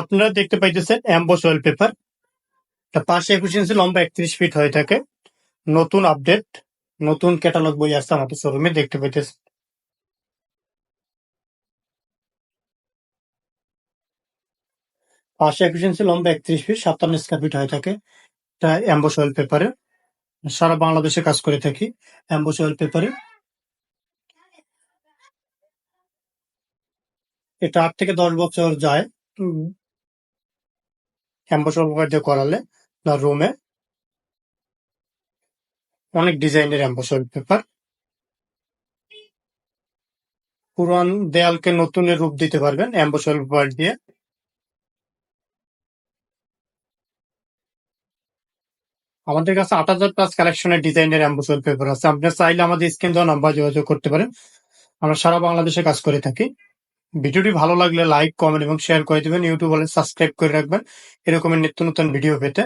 আপনারা দেখতে পাইতেছেন অ্যাম্বস অয়েল পেপার এটা পাশে ইঞ্চি লম্বা একত্রিশ ফিট হয়ে থাকে নতুন আপডেট নতুন ক্যাটালগ বই আসছে আমাদের শোরুমে দেখতে পাইতেছেন। পাশে ইঞ্চি লম্বা একত্রিশ ফিট সাতান্ন স্কোয়ার ফিট হয়ে থাকে এটা অ্যাম্বস অয়েল পেপারে সারা বাংলাদেশে কাজ করে থাকি অ্যাম্বস অয়েল পেপারে এটা আট থেকে দশ বছর যায় অ্যাম্বস অয়েল পেপার দিয়ে করালে আপনার রুমে অনেক ডিজাইনের অ্যাম্বস পেপার পুরান দেয়ালকে নতুন রূপ দিতে পারবেন অ্যাম্বস অয়েল পেপার দিয়ে। আমাদের কাছে আট হাজার প্লাস কালেকশনের ডিজাইনের অ্যাম্বুসল পেপার আছে। আপনি চাইলে আমাদের স্ক্রিন দেওয়া নাম্বার যোগাযোগ করতে পারেন। আমরা সারা বাংলাদেশে কাজ করে থাকি। ভিডিওটি ভালো লাগলে লাইক কমেন্ট এবং শেয়ার করে দেবেন। ইউটিউব বলে সাবস্ক্রাইব করে রাখবেন। এরকমের নিত্য নতুন ভিডিও পেতে।